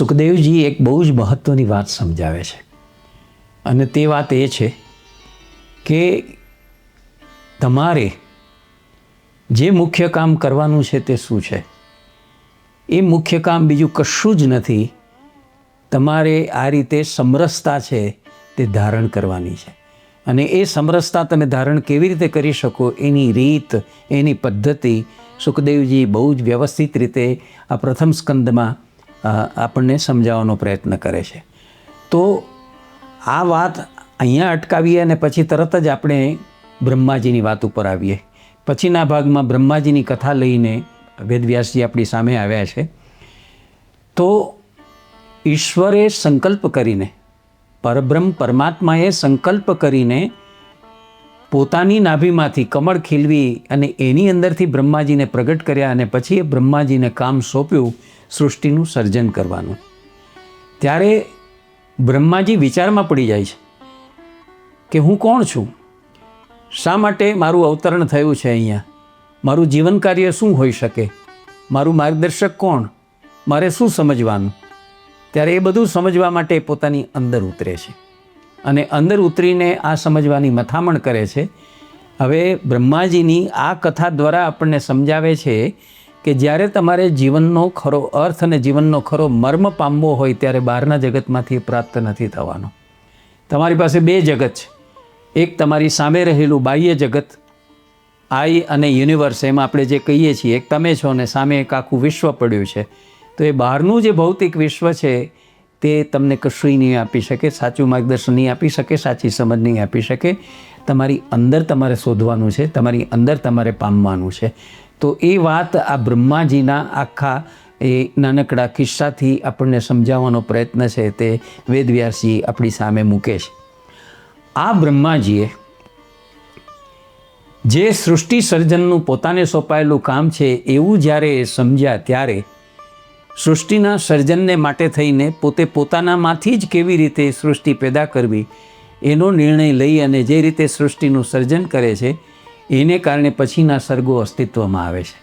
સુખદેવજી એક બહુ જ મહત્ત્વની વાત સમજાવે છે. અને તે વાત એ છે કે તમારે જે મુખ્ય કામ કરવાનું છે તે શું છે? એ મુખ્ય કામ બીજું કશું જ નથી. તમારે આ રીતે સમરસતા છે તે ધારણ કરવાની છે. અને એ સમરસતા તમે ધારણ કેવી રીતે કરી શકો? એની રીત, એની પદ્ધતિ સુખદેવજી બહુ જ વ્યવસ્થિત રીતે આ પ્રથમ સ્કંદમાં આપણને સમજાવવાનો પ્રયત્ન કરે છે. તો આ વાત અહીંયા અટકાવીએ અને પછી તરત જ આપણે બ્રહ્માજીની વાત ઉપર આવીએ. પછીના ભાગમાં બ્રહ્માજીની કથા લઈને વેદવ્યાસજી આપણી સામે આવ્યા છે. તો ઈશ્વરે સંકલ્પ કરીને, પરબ્રહ્મ પરમાત્માએ સંકલ્પ કરીને પોતાની નાભીમાંથી કમળ ખીલવી અને એની અંદરથી બ્રહ્માજીને પ્રગટ કર્યા અને પછી એ બ્રહ્માજીને કામ સોંપ્યું સૃષ્ટિનું સર્જન કરવાનું. ત્યારે બ્રહ્માજી વિચારમાં પડી જાય છે કે હું કોણ છું? શા માટે મારું અવતરણ થયું છે અહીંયા? મારું જીવન કાર્ય શું હોઈ શકે? મારું માર્ગદર્શક કોણ? મારે શું સમજવાનું? ત્યારે એ બધું સમજવા માટે પોતાની અંદર ઉતરે છે. અને અંદર ઉતરીને આ સમજવાની મથામણ કરે છે. હવે બ્રહ્માજીની આ કથા દ્વારા આપણને સમજાવે છે કે જ્યારે તમારે જીવનનો ખરો અર્થ અને જીવનનો ખરો મર્મ પામવો હોય ત્યારે બહારના જગતમાંથી પ્રાપ્ત નથી થવાનો. તમારી પાસે બે જગત છે. એક તમારી સામે રહેલું બાહ્ય જગત, આઈ અને યુનિવર્સ, એમાં આપણે જે કહીએ છીએ, એક તમે છો અને સામે એક આખું વિશ્વ પડ્યું છે. તો એ બહારનું જે ભૌતિક વિશ્વ છે તે તમને કશું નહીં આપી શકે, સાચું માર્ગદર્શન નહીં આપી શકે, સાચી સમજ નહીં આપી શકે. તમારી અંદર તમારે શોધવાનું છે, તમારી અંદર તમારે પામવાનું છે. તો એ વાત આ બ્રહ્માજીના આખા એ નાનકડા કિસ્સાથી આપણને સમજાવવાનો પ્રયત્ન છે તે વેદવ્યાસજી આપણી સામે મૂકે છે. આ બ્રહ્માજીએ જે સૃષ્ટિ સર્જનનું પોતાને સોંપાયેલું કામ છે એવું જ્યારે સમજ્યા ત્યારે સૃષ્ટિના સર્જનને માટે થઈને પોતે પોતાનામાંથી જ કેવી રીતે સૃષ્ટિ પેદા કરવી, એનો નિર્ણય લઈ અને જે રીતે સૃષ્ટિનું સર્જન કરે છે, એને કારણે પછીના સર્ગો અસ્તિત્વમાં આવે છે.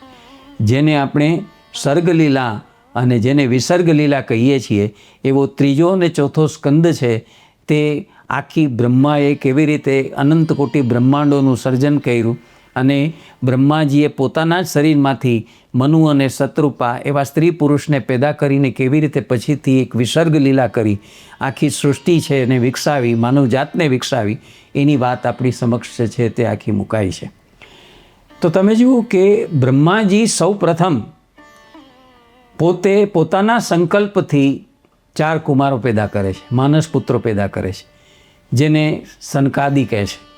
જેને આપણે સર્ગલીલા અને જેને વિસર્ગલીલા કહીએ છીએ, એવો ત્રીજો અને ચોથો સ્કંદ છે, તે આખી બ્રહ્માએ કેવી રીતે અનંત કોટી બ્રહ્માંડોનું સર્જન કર્યું અને બ્રહ્માજીએ પોતાના જ શરીરમાંથી મનુ અને શત્રુપા એવા સ્ત્રી પુરુષને પેદા કરીને કેવી રીતે પછીથી એક વિસર્ગ લીલા કરી, આખી સૃષ્ટિ છે એને વિકસાવી, માનવ જાતને વિકસાવી, એની વાત આપણી સમક્ષ છે તે આખી મુકાઈ છે. તો તમે જુઓ કે બ્રહ્માજી સૌ પ્રથમ પોતે પોતાના સંકલ્પથી ચાર કુમારો પેદા કરે છે, માનસ પુત્રો પેદા કરે છે, જેને સનકાદી કહે છે.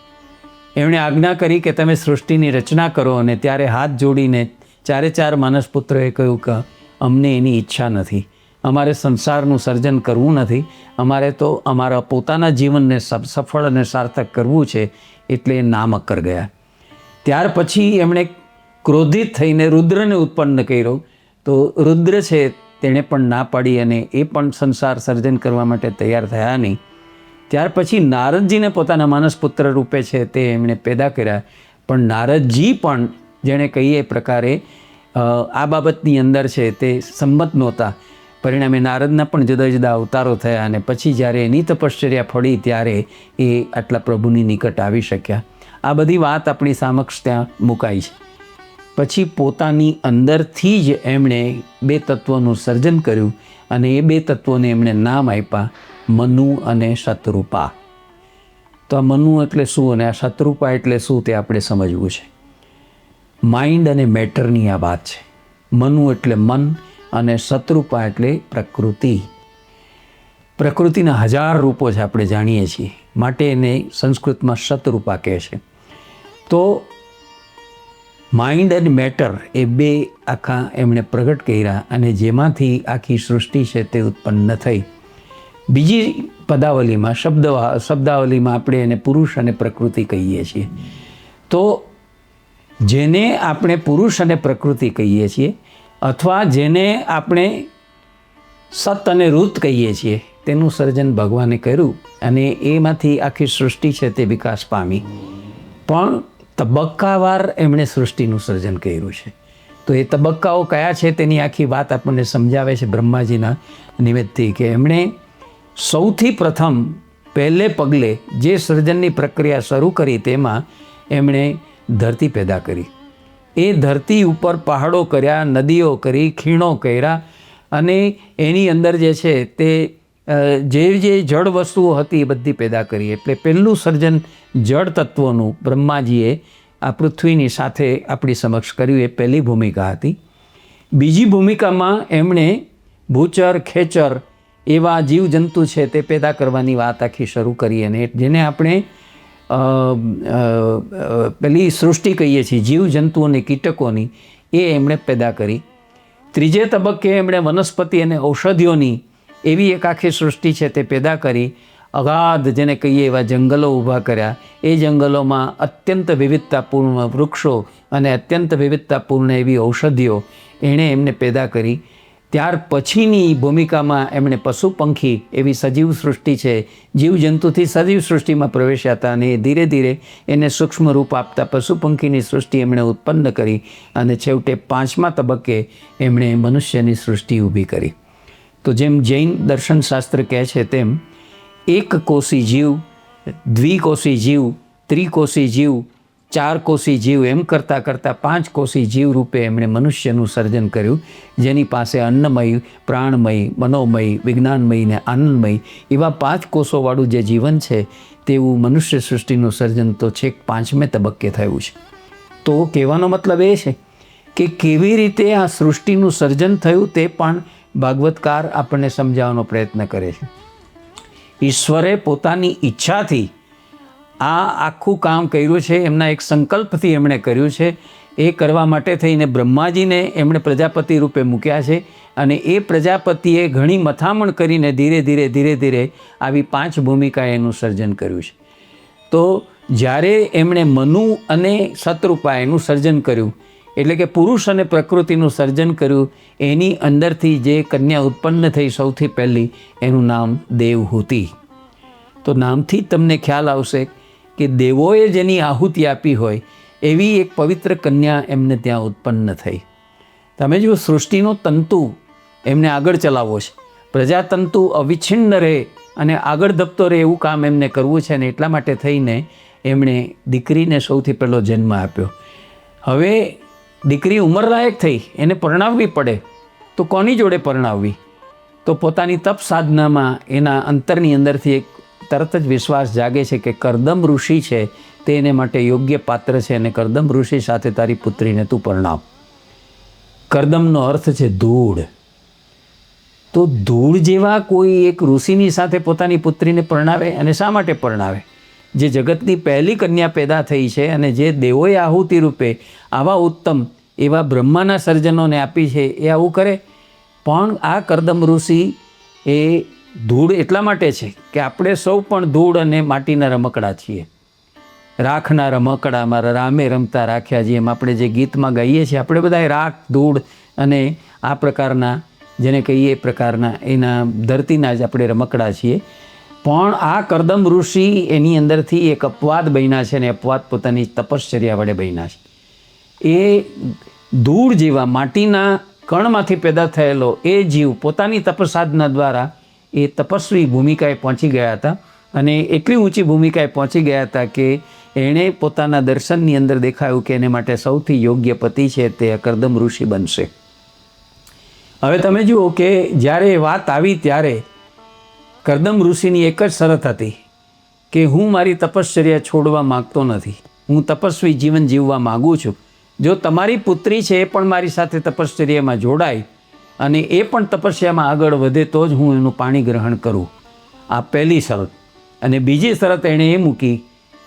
એમણે આજ્ઞા કરી કે તમે સૃષ્ટિની રચના કરો અને ત્યારે હાથ જોડીને ચારે ચાર માનસ પુત્રોએ કહ્યું કે અમને એની ઈચ્છા નથી. અમારે સંસારનું સર્જન કરવું નથી. અમારે તો અમારા પોતાના જીવનને સફ- સફળ અને સાર્થક કરવું છે એટલે એ નામકર ગયા. ત્યાર પછી એમણે ક્રોધિત થઈને રુદ્રને ઉત્પન્ન કર્યો. તો રુદ્ર છે, તેણે પણ ના પાડી અને એ પણ સંસાર સર્જન કરવા માટે તૈયાર થયા નહીં. ત્યાર પછી નારદજીને પોતાના માનસ પુત્ર રૂપે છે તે એમણે પેદા કર્યા. પણ નારદજી પણ જેણે કહીએ પ્રકારે આ બાબતની અંદર છે તે સંમત નહોતા. પરિણામે નારદના પણ જુદા જુદા અવતારો થયા અને પછી જ્યારે એની તપશ્ચર્યા ફળી ત્યારે એ આટલા પ્રભુની નિકટ આવી શક્યા. આ બધી વાત આપણી સમક્ષ ત્યાં મુકાઈ છે. પછી પોતાની અંદરથી જ એમણે બે તત્વોનું સર્જન કર્યું અને એ બે તત્વોને એમણે નામ આપ્યા. મનુ અને શત્રુપા. તો આ મનુ એટલે શું અને આ શત્રુપા એટલે શું તે આપણે સમજવું છે. માઇન્ડ અને મેટરની આ વાત છે. મનુ એટલે મન અને શત્રુપા એટલે પ્રકૃતિ. પ્રકૃતિના હજાર રૂપો છે આપણે જાણીએ છીએ. માટે એને સંસ્કૃતમાં શતરૂપા કહે છે. તો માઇન્ડ અને મેટર એ બે આખા એમણે પ્રગટ કર્યા અને જેમાંથી આખી સૃષ્ટિ છે તે ઉત્પન્ન થઈ. બીજી પદાવલીમાં શબ્દ શબ્દાવલીમાં આપણે એને પુરુષ અને પ્રકૃતિ કહીએ છીએ. તો જેને આપણે પુરુષ અને પ્રકૃતિ કહીએ છીએ અથવા જેને આપણે સત અને ઋત કહીએ છીએ, તેનું સર્જન ભગવાને કર્યું અને એમાંથી આખી સૃષ્ટિ છે તે વિકાસ પામી. પણ તબક્કાવાર એમણે સૃષ્ટિનું સર્જન કર્યું છે. તો એ તબક્કાઓ કયા છે તેની આખી વાત આપણને સમજાવે છે બ્રહ્માજીના નિમિત્તથી કે એમણે સૌથી પ્રથમ, પહેલે પગલે જે સર્જનની પ્રક્રિયા શરૂ કરી તેમાં એમણે ધરતી પેદા કરી. એ ધરતી ઉપર પહાડો કર્યા, નદીઓ કરી, ખીણો કર્યા અને એની અંદર જે છે તે જે જે જળ વસ્તુઓ હતી એ બધી પેદા કરી. એટલે પહેલું સર્જન જળ તત્વોનું બ્રહ્માજીએ આ પૃથ્વીની સાથે આપણી સમક્ષ કર્યું, એ પહેલી ભૂમિકા હતી. બીજી ભૂમિકામાં એમણે ભૂચર, ખેચર એવા જીવજંતુ છે તે પેદા કરવાની વાત આખી શરૂ કરી અને જેને આપણે પેલી સૃષ્ટિ કહીએ છીએ જીવજંતુ અને કીટકોની, એ એમણે પેદા કરી. ત્રીજે તબક્કે એમણે વનસ્પતિ અને ઔષધિઓની એવી એક આખી સૃષ્ટિ છે તે પેદા કરી. અગાધ જેને કહીએ એવા જંગલો ઊભા કર્યા. એ જંગલોમાં અત્યંત વિવિધતાપૂર્ણ વૃક્ષો અને અત્યંત વિવિધતાપૂર્ણ એવી ઔષધિઓ એણે એમને પેદા કરી. ત્યાર પછીની ભૂમિકામાં એમણે પશુ પંખી એવી સજીવ સૃષ્ટિ છે, જીવજંતુથી સજીવ સૃષ્ટિમાં પ્રવેશ્યા હતા અને ધીરે ધીરે એને સૂક્ષ્મ રૂપ આપતા પશુ પંખીની સૃષ્ટિ એમણે ઉત્પન્ન કરી અને છેવટે પાંચમા તબક્કે એમણે મનુષ્યની સૃષ્ટિ ઊભી કરી. તો જેમ જૈન દર્શનશાસ્ત્ર કહે છે તેમ, એક કોષી જીવ દ્વિકોષી જીવ ત્રિકોષી જીવ ચાર કોષી જીવ એમ કરતાં કરતાં પાંચ કોષી જીવ રૂપે એમણે મનુષ્યનું સર્જન કર્યું. જેની પાસે અન્નમય, પ્રાણમય, મનોમય, વિજ્ઞાનમય ને આનંદમય એવા પાંચ કોષોવાળું જે જીવન છે, તેવું મનુષ્ય સૃષ્ટિનું સર્જન તો છેક પાંચમે તબક્કે થયું છે. તો કહેવાનો મતલબ એ છે કે કેવી રીતે આ સૃષ્ટિનું સર્જન થયું તે પણ ભાગવતકાર આપણને સમજાવવાનો પ્રયત્ન કરે છે. ઈશ્વરે પોતાની ઈચ્છાથી આ આખું કામ કર્યું છે, એમના એક સંકલ્પથી એમણે કર્યું છે. એ કરવા માટે થઈને બ્રહ્માજીને એમણે પ્રજાપતિ રૂપે મૂક્યા છે અને એ પ્રજાપતિએ ઘણી મથામણ કરીને ધીરે ધીરે ધીરે ધીરે આવી પાંચ ભૂમિકાએ એનું સર્જન કર્યું છે. તો જ્યારે એમણે મનુ અને સતરૂપા એનું સર્જન કર્યું, એટલે કે પુરુષ અને પ્રકૃતિનું સર્જન કર્યું, એની અંદરથી જે કન્યા ઉત્પન્ન થઈ સૌથી પહેલી, એનું નામ દેવહૂતિ. તો નામથી જ તમને ખ્યાલ આવશે કે દેવોએ જેની આહુતિ આપી હોય, એવી એક પવિત્ર કન્યા એમને ત્યાં ઉત્પન્ન થઈ. તમે જુઓ, સૃષ્ટિનો તંતુ એમને આગળ ચલાવવો છે. પ્રજાતંતુ અવિચ્છિન્ન રહે અને આગળ ધપતો રહે એવું કામ એમને કરવું છે અને એટલા માટે થઈને એમણે દીકરીને સૌથી પહેલો જન્મ આપ્યો. હવે દીકરી ઉંમરલાયક થઈ, એને પરણાવવી પડે, તો કોની જોડે પરણાવવી? તો પોતાની તપ સાધનામાં એના અંતરની અંદરથી એક તરત જ વિશ્વાસ જાગે છે કે કરદમ ઋષિ છે, તે એને માટે યોગ્ય પાત્ર છે અને કરદમ ઋષિ સાથે તારી પુત્રીને તું પરણાવ. કરદમનો અર્થ છે ધૂળ. તો ધૂળ જેવા કોઈ એક ઋષિની સાથે પોતાની પુત્રીને પરણાવે અને શા માટે પરણાવે? જે જગતની પહેલી કન્યા પેદા થઈ છે અને જે દેવોએ આહુતિ રૂપે આવા ઉત્તમ એવા બ્રહ્માના સર્જનોને આપી છે, એ આવું કરે? પણ આ કરદમ ઋષિ એ ધૂળ એટલા માટે છે કે આપણે સૌ પણ ધૂળ અને માટીના રમકડા છીએ. રાખના રમકડા મારા રામે રમતા રાખ્યા જેમ આપણે જે ગીતમાં ગાઈએ છીએ, આપણે બધાએ રાખ, ધૂળ અને આ પ્રકારના, જેને કહીએ એ પ્રકારના, એના ધરતીના જ આપણે રમકડા છીએ. પણ આ કરદમ ઋષિ એની અંદરથી એક અપવાદ બન્યા છે અને અપવાદ પોતાની તપશ્ચર્યા વડે બન્યા છે. એ ધૂળ જેવા માટીના કણમાંથી પેદા થયેલો એ જીવ પોતાની તપસાધના દ્વારા એ તપસ્વી ભૂમિકાએ પહોંચી ગયા હતા અને એટલી ઊંચી ભૂમિકાએ પહોંચી ગયા હતા કે એણે પોતાના દર્શનની અંદર દેખાયું કે એને માટે સૌથી યોગ્ય પતિ છે તે કરદમ ઋષિ બનશે. હવે તમે જુઓ કે જ્યારે વાત આવી ત્યારે કરદમ ઋષિની એક જ શરત હતી કે હું મારી તપશ્ચર્યા છોડવા માગતો નથી. હું તપસ્વી જીવન જીવવા માગું છું. જો તમારી પુત્રી છે એ પણ મારી સાથે તપશ્ચર્યામાં જોડાય અને એ પણ તપસ્યામાં આગળ વધે તો જ હું એનું પાણી ગ્રહણ કરું. આ પહેલી શરત. અને બીજી શરત એણે એ મૂકી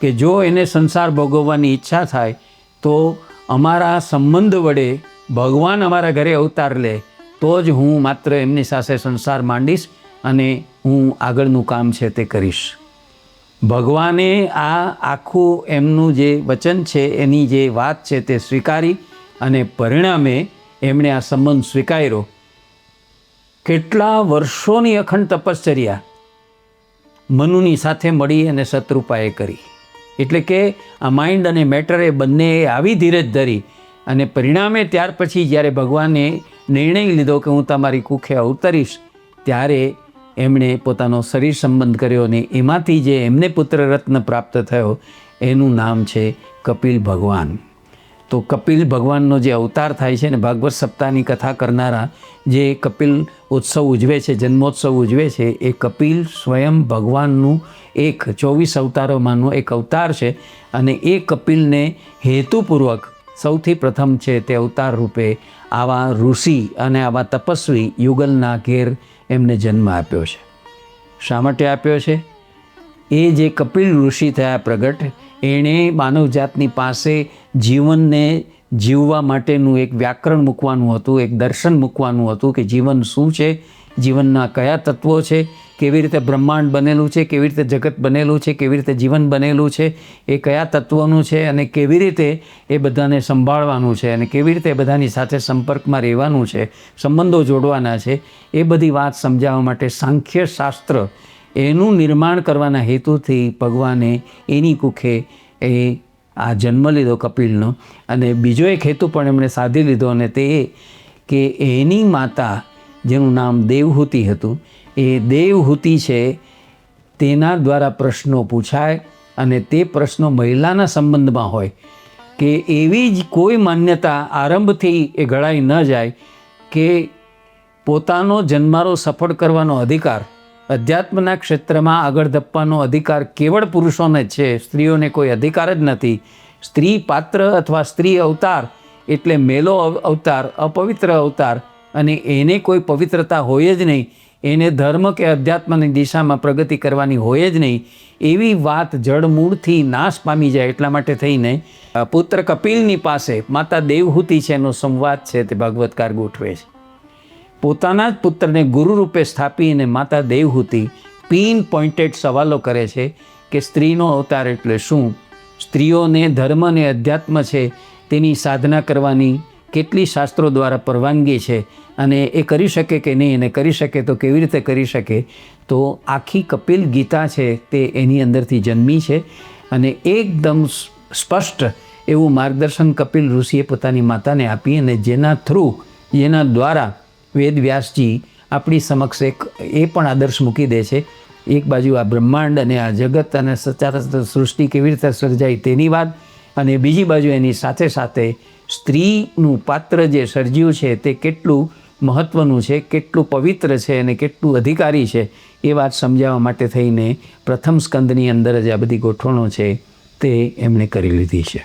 કે જો એને સંસાર ભોગવવાની ઈચ્છા થાય, તો અમારા સંબંધ વડે ભગવાન અમારા ઘરે અવતાર લે, તો જ હું માત્ર એમની સાથે સંસાર માંડીશ અને હું આગળનું કામ છે તે કરીશ. ભગવાને આ આખું એમનું જે વચન છે, એની જે વાત છે તે સ્વીકારી અને પરિણામે એમણે આ સંબંધ સ્વીકાર્યો. કેટલા વર્ષોની અખંડ તપશ્ચર્યા મનુની સાથે મળી અને શત્રુપાએ કરી. એટલે કે આ માઇન્ડ અને મેટર એ બંને આવી ધીરજ ધરી અને પરિણામે ત્યાર પછી જ્યારે ભગવાને નિર્ણય લીધો કે હું તમારી કુખે અવતરીશ, ત્યારે એમણે પોતાનો શરીર સંબંધ કર્યો અને એમાંથી જે એમને પુત્ર રત્ન પ્રાપ્ત થયો, એનું નામ છે કપિલ ભગવાન. તો કપિલ ભગવાનનો જે અવતાર થાય છે ને ભાગવત સપ્તાહની કથા કરનારા જે કપિલ ઉત્સવ ઉજવે છે, જન્મોત્સવ ઉજવે છે, એ કપિલ સ્વયં ભગવાનનું એક ચોવીસ અવતારોમાંનો એક અવતાર છે અને એ કપિલને હેતુપૂર્વક સૌથી પ્રથમ છે તે અવતાર રૂપે આવા ઋષિ અને આવા તપસ્વી યુગલના ઘેર એમને જન્મ આપ્યો છે. શા માટે આપ્યો છે? એ જે કપિલ ઋષિ થયા પ્રગટ, એણે માનવજાતની પાસે જીવનને જીવવા માટેનું એક વ્યાકરણ મૂકવાનું હતું, એક દર્શન મૂકવાનું હતું કે જીવન શું છે, જીવનના કયા તત્વો છે, કેવી રીતે બ્રહ્માંડ બનેલું છે, કેવી રીતે જગત બનેલું છે, કેવી રીતે જીવન બનેલું છે, એ કયા તત્વોનું છે અને કેવી રીતે એ બધાને સંભાળવાનું છે અને કેવી રીતે બધાની સાથે સંપર્કમાં રહેવાનું છે, સંબંધો જોડવાના છે, એ બધી વાત સમજાવવા માટે સાંખ્ય શાસ્ત્ર એનું નિર્માણ કરવાના હેતુથી ભગવાને એની કુખે એ આ જન્મ લીધો કપિલનો. અને બીજો એક હેતુ પણ એમણે સાધી લીધો અને તે કે એની માતા જેનું નામ દેવહૂતિ હતું, એ દેવહૂતિ છે તેના દ્વારા પ્રશ્નો પૂછાય અને તે પ્રશ્નો મહિલાના સંબંધમાં હોય કે એવી જ કોઈ માન્યતા આરંભથી એ ઘડાઈ ન જાય કે પોતાનો જન્મારો સફળ કરવાનો અધિકાર અધ્યાત્મના ક્ષેત્રમાં આગળ ધપવાનો અધિકાર કેવળ પુરુષોને છે, સ્ત્રીઓને કોઈ અધિકાર જ નથી. સ્ત્રી પાત્ર અથવા સ્ત્રી અવતાર એટલે મેલો અવ- અવતાર, અપવિત્ર અવતાર અને એને કોઈ પવિત્રતા હોય જ નહીં. એને ધર્મ કે અધ્યાત્મની દિશામાં પ્રગતિ કરવાની હોય જ નહીં. એવી વાત જડમૂળથી નાશ પામી જાય એટલા માટે થઈને પુત્ર કપિલની પાસે માતા દેવહૂતિ છે એનો સંવાદ છે તે ભાગવતકાર ગોઠવે છે. પોતાના જ પુત્રને ગુરુ રૂપે સ્થાપીને માતા દેવહૂતિ પિન પોઇન્ટેડ સવાલો કરે છે કે સ્ત્રીનો અવતાર એટલે શું? સ્ત્રીઓને ધર્મ અને અધ્યાત્મ છે, તેની સાધના કરવાની કેટલી શાસ્ત્રો દ્વારા પરવાનગી છે અને એ કરી શકે કે નહીં અને કરી શકે તો કેવી રીતે કરી શકે? તો આખી કપિલ ગીતા છે તે એની અંદરથી જન્મી છે અને એકદમ સ્પષ્ટ એવું માર્ગદર્શન કપિલ ઋષિએ પોતાની માતાને આપી અને જેના થ્રુ, જેના દ્વારા વેદ વ્યાસજી આપણી સમક્ષ એક એ પણ આદર્શ મૂકી દે છે. એક બાજુ આ બ્રહ્માંડ અને આ જગત અને સચાર સૃષ્ટિ કેવી રીતે સર્જાઈ તેની વાત અને બીજી બાજુ એની સાથે સાથે સ્ત્રીનું પાત્ર જે સર્જ્યું છે તે કેટલું મહત્ત્વનું છે, કેટલું પવિત્ર છે અને કેટલું અધિકારી છે એ વાત સમજાવવા માટે થઈને પ્રથમ સ્કંદની અંદર જ આ બધી ગોઠવણો છે તે એમણે કરી લીધી છે.